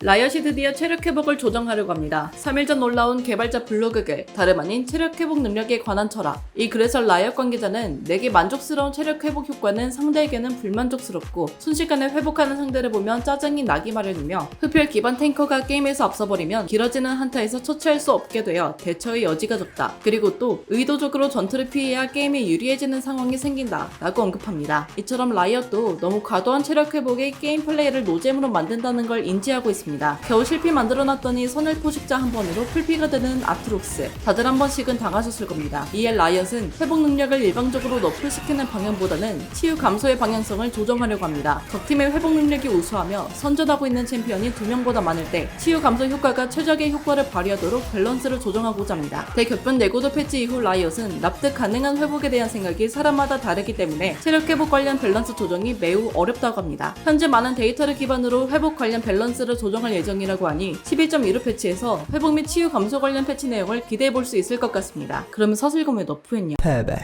라이엇이 드디어 체력 회복을 조정하려고 합니다. 3일 전 올라온 개발자 블로그 글, 다름 아닌 체력 회복 능력에 관한 철학. 이 글에서 라이엇 관계자는 내게 만족스러운 체력 회복 효과는 상대에게는 불만족스럽고 순식간에 회복하는 상대를 보면 짜증이 나기 마련이며 흡혈 기반 탱커가 게임에서 앞서버리면 길어지는 한타에서 처치할 수 없게 되어 대처의 여지가 적다. 그리고 또 의도적으로 전투를 피해야 게임이 유리해지는 상황이 생긴다. 라고 언급합니다. 이처럼 라이엇도 너무 과도한 체력 회복에 게임 플레이를 노잼으로 만든다는 걸 인지하고 있습니다. 겨우 실피 만들어놨더니 선을 포식자 한 번으로 풀피가 되는 아트록스. 다들 한 번씩은 당하셨을 겁니다. 이에 라이엇은 회복 능력을 일방적으로 너프시키는 방향보다는 치유 감소의 방향성을 조정하려고 합니다. 적팀의 회복 능력이 우수하며 선전하고 있는 챔피언이 두 명보다 많을 때 치유 감소 효과가 최적의 효과를 발휘하도록 밸런스를 조정하고자 합니다. 대격변 내구도 패치 이후 라이엇은 납득 가능한 회복에 대한 생각이 사람마다 다르기 때문에 체력 회복 관련 밸런스 조정이 매우 어렵다고 합니다. 현재 많은 데이터를 기반으로 회복 관련 밸런스를 조정 할 예정이라고 하니 11.15 패치에서 회복 및 치유 감소 관련 패치 내용을 기대해 볼 수 있을 것 같습니다. 그러면 서슬검 왜 너프했냐? 패배